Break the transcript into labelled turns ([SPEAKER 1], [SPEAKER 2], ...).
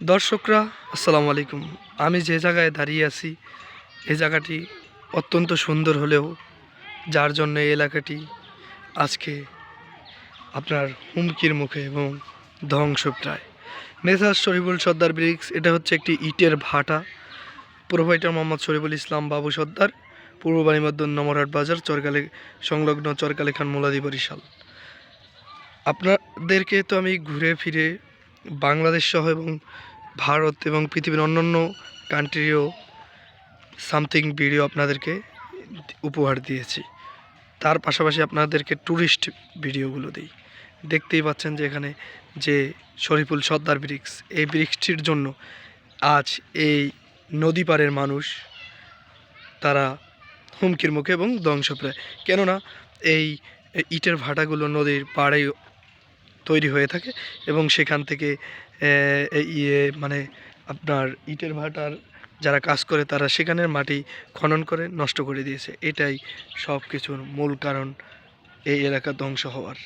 [SPEAKER 1] দর্শকরা, আসসালামু আলাইকুম। আমি যে জায়গায় দাঁড়িয়ে আছি এই জায়গাটি অত্যন্ত সুন্দর হলেও যার জন্য এই এলাকাটি আজকে আপনার হুমকির মুখে এবং ধ্বংস ধ্বংসপ্রায়। মেসার শরীফুল সর্দার ব্রিক্স, এটা হচ্ছে একটি ইটের ভাটা। প্রোভাইটার মোহাম্মদ শরীফুল ইসলাম বাবু সর্দার, পূর্ব বাণীমদ্দ নমরহাট বাজার, চরকালে সংলগ্ন চরকালে খান মোলাদি বরিশাল। আপনাদেরকে তো আমি ঘুরে ফিরে বাংলাদেশ সহ এবং ভারত এবং পৃথিবীর অন্যান্য কান্ট্রিও সামথিং ভিডিও আপনাদেরকে উপহার দিয়েছি। তার পাশাপাশি আপনাদেরকে ট্যুরিস্ট ভিডিওগুলো দিই। দেখতেই পাচ্ছেন যে এখানে যে শরীফুল সর্দার ব্রিক্স, এই ব্রিক্সটির জন্য আজ এই নদী পাড়ের মানুষ তারা হুমকির মুখে এবং ধ্বংসপ্রায়। কেননা এই ইটের ভাটাগুলো নদীর পাড়ে তৈরি হয়ে থাকে এবং সেখান থেকে ইয়ে মানে আপনার ইটের ভাটার যারা কাজ করে তারা সেখানের মাটি খনন করে নষ্ট করে দিয়েছে। এটাই সব কিছুর মূল কারণ এই এলাকা ধ্বংস হওয়ার।